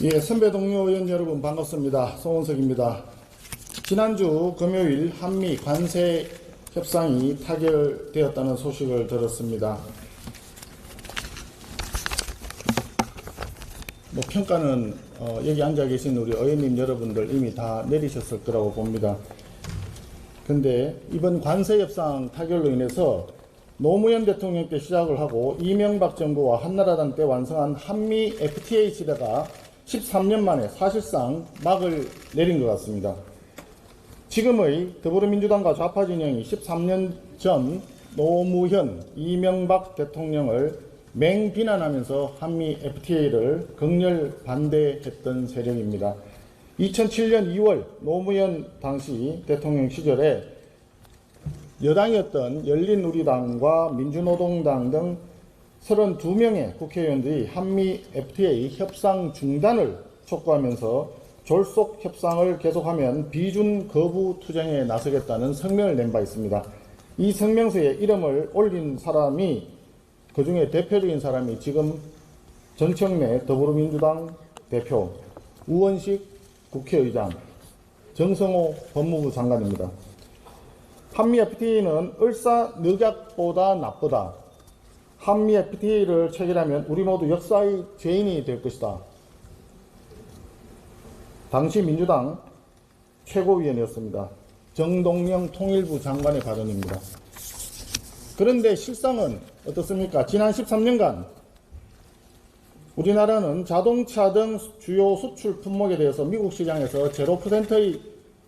예, 선배 동료 의원 여러분 반갑습니다. 송원석입니다. 지난주 금요일 한미 관세 협상이 타결되었다는 소식을 들었습니다. 뭐 평가는 어, 여기 앉아 계신 우리 의원님 여러분들 이미 다 내리셨을 거라고 봅니다. 근데 이번 관세 협상 타결로 인해서 노무현 대통령 때 시작을 하고 이명박 정부와 한나라당 때 완성한 한미 FTA 시대가 13년 만에 사실상 막을 내린 것 같습니다. 지금의 더불어민주당과 좌파 진영이 13년 전 노무현, 이명박 대통령을 맹비난하면서 한미 FTA를 극렬 반대했던 세력입니다. 2007년 2월 노무현 당시 대통령 시절에 여당이었던 열린우리당과 민주노동당 등 32명의 국회의원들이 한미 FTA 협상 중단을 촉구하면서 졸속 협상을 계속하면 비준 거부 투쟁에 나서겠다는 성명을 낸 바 있습니다. 이 성명서에 이름을 올린 사람이 그 중에 대표적인 사람이 지금 정청래 더불어민주당 대표, 우원식 국회의장, 정성호 법무부 장관입니다. 한미 FTA는 을사 늑약보다 나쁘다. 한미 FTA를 체결하면 우리 모두 역사의 죄인이 될 것이다. 당시 민주당 최고위원이었습니다. 정동영 통일부 장관의 발언입니다. 그런데 실상은 어떻습니까? 지난 13년간 우리나라는 자동차 등 주요 수출 품목에 대해서 미국 시장에서 0%의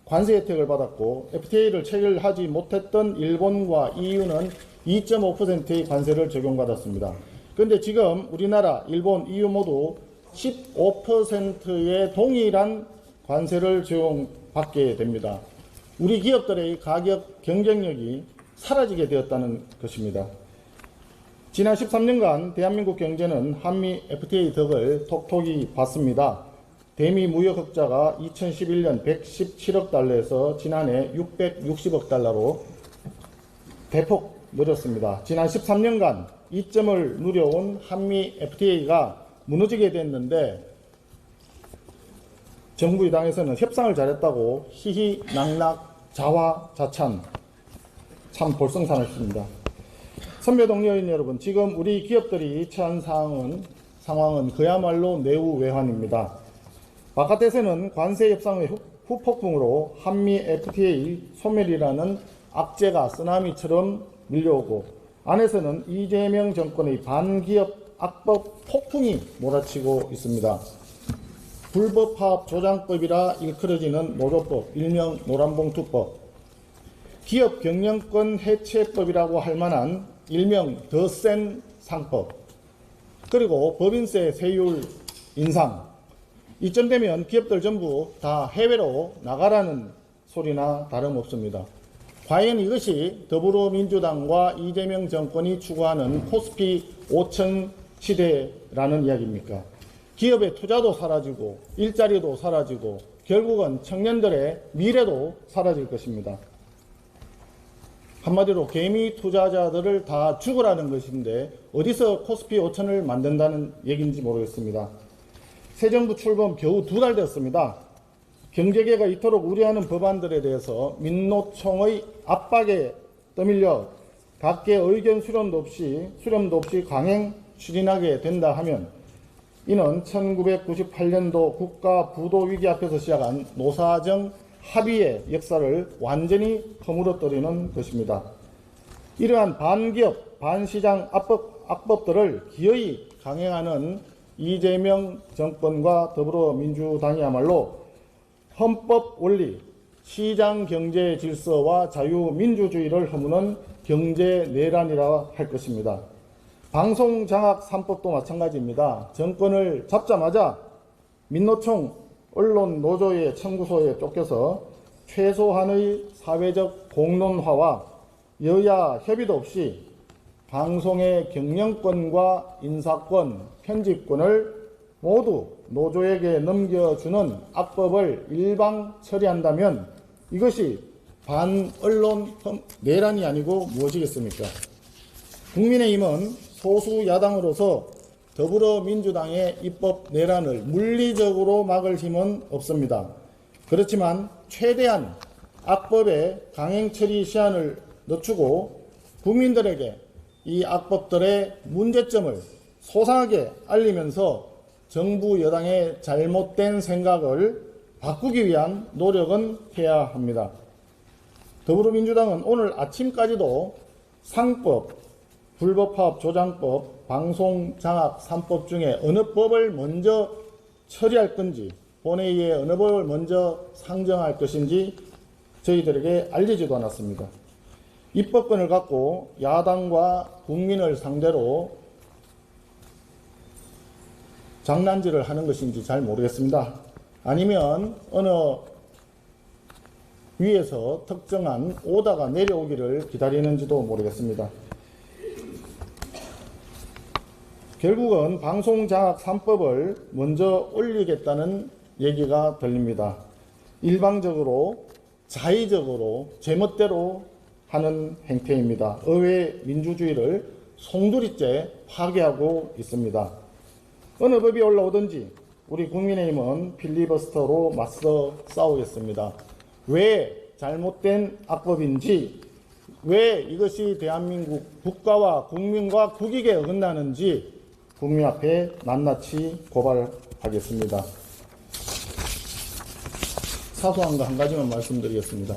관세 혜택을 받았고 FTA를 체결하지 못했던 일본과 EU는 2.5%의 관세를 적용받았습니다. 그런데 지금 우리나라, 일본, EU 모두 15%의 동일한 관세를 적용받게 됩니다. 우리 기업들의 가격 경쟁력이 사라지게 되었다는 것입니다. 지난 13년간 대한민국 경제는 한미 FTA 덕을 톡톡이 봤습니다. 대미 무역 흑자가 2011년 117억 달러에서 지난해 660억 달러로 대폭 늘었습니다. 지난 13년간 이점을 누려온 한미 FTA가 무너지게 됐는데 정부 여당에서는 협상을 잘했다고 희희낙낙 자화 자찬 참 볼썽사납습니다. 선배 동료인 여러분, 지금 우리 기업들이 처한 상황은, 상황은 그야말로 내우 외환입니다. 바깥에서는 관세 협상의 후- 후폭풍으로 한미 FTA 소멸이라는 악재가 쓰나미처럼 밀려오고 안에서는 이재명 정권의 반기업 악법 폭풍이 몰아치고 있습니다. 불법화합 조장법이라 일컬어지는 노조법, 일명 노란봉투법, 기업 경영권 해체법이라고 할 만한 일명 더 센 상법, 그리고 법인세 세율 인상, 이쯤 되면 기업들 전부 다 해외로 나가라는 소리나 다름없습니다. 과연 이것이 더불어민주당과 이재명 정권이 추구하는 코스피 5천 시대라는 이야기입니까? 기업의 투자도 사라지고 일자리도 사라지고 결국은 청년들의 미래도 사라질 것입니다. 한마디로 개미 투자자들을 다 죽으라는 것인데 어디서 코스피 5천을 만든다는 얘기인지 모르겠습니다. 새 정부 출범 겨우 두 달 됐습니다. 경제계가 이토록 우려하는 법안들에 대해서 민노총의 압박에 떠밀려 각계 의견 수렴도 없이 수렴도 없이 강행 추진하게 된다 하면 이는 1998년도 국가 부도 위기 앞에서 시작한 노사정 합의의 역사를 완전히 허물어뜨리는 것입니다. 이러한 반기업, 반시장 악법, 악법들을 기어이 강행하는 이재명 정권과 더불어민주당이야말로 헌법 원리, 시장 경제 질서와 자유민주주의를 허무는 경제 내란이라 할 것입니다. 방송 장악 3법도 마찬가지입니다. 정권을 잡자마자 민노총 언론 노조의 청구소에 쫓겨서 최소한의 사회적 공론화와 여야 협의도 없이 방송의 경영권과 인사권, 편집권을 모두 노조에게 넘겨주는 악법을 일방 처리한다면 이것이 반언론 험- 내란이 아니고 무엇이겠습니까? 국민의힘은 소수 야당으로서 더불어민주당의 입법 내란을 물리적으로 막을 힘은 없습니다. 그렇지만 최대한 악법의 강행 처리 시한을 늦추고 국민들에게 이 악법들의 문제점을 소상하게 알리면서 정부 여당의 잘못된 생각을 바꾸기 위한 노력은 해야 합니다. 더불어민주당은 오늘 아침까지도 상법, 불법화업 조장법, 방송장악 3법 중에 어느 법을 먼저 처리할 건지 본회의에 어느 법을 먼저 상정할 것인지 저희들에게 알리지도 않았습니다. 입법권을 갖고 야당과 국민을 상대로 장난질을 하는 것인지 잘 모르겠습니다. 아니면 어느 위에서 특정한 오다가 내려오기를 기다리는지도 모르겠습니다. 결국은 방송장악 3법을 먼저 올리겠다는 얘기가 들립니다. 일방적으로 자의적으로 제멋대로 하는 행태입니다. 의회 민주주의를 송두리째 파괴하고 있습니다. 어느 법이 올라오든지 우리 국민의힘은 필리버스터로 맞서 싸우겠습니다. 왜 잘못된 악법인지, 왜 이것이 대한민국 국가와 국민과 국익에 어긋나는지 국민 앞에 낱낱이 고발하겠습니다. 사소한 거 한 가지만 말씀드리겠습니다.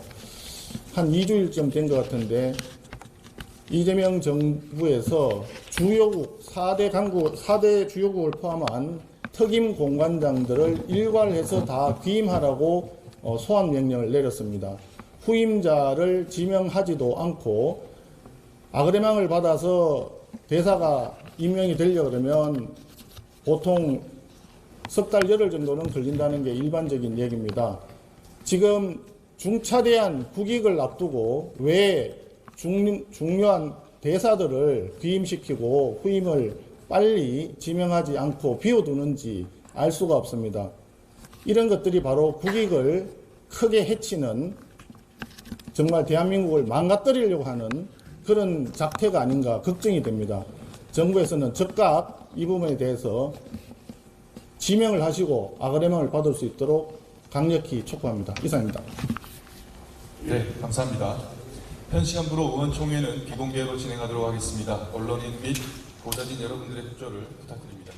한 2주일쯤 된 것 같은데 이재명 정부에서 주요국 4대 강국 4대 주요국을 포함한 특임 공관장들을 일괄해서 다 귀임하라고 어, 소환 명령을 내렸습니다. 후임자를 지명하지도 않고 아그레망을 받아서 대사가 임명이 되려 그러면 보통 석 달 열흘 정도는 걸린다는 게 일반적인 얘기입니다. 지금 중차대한 국익을 앞두고 왜 중, 중요한 대사들을 귀임시키고 후임을 빨리 지명하지 않고 비워두는지 알 수가 없습니다. 이런 것들이 바로 국익을 크게 해치는 정말 대한민국을 망가뜨리려고 하는 그런 작태가 아닌가 걱정이 됩니다. 정부에서는 즉각 이 부분에 대해서 지명을 하시고 아그레망을 받을 수 있도록 강력히 촉구합니다. 이상입니다. 네, 감사합니다. 현 시간부로 의원총회는 비공개로 진행하도록 하겠습니다. 언론인 및 보좌진 여러분들의 협조를 부탁드립니다.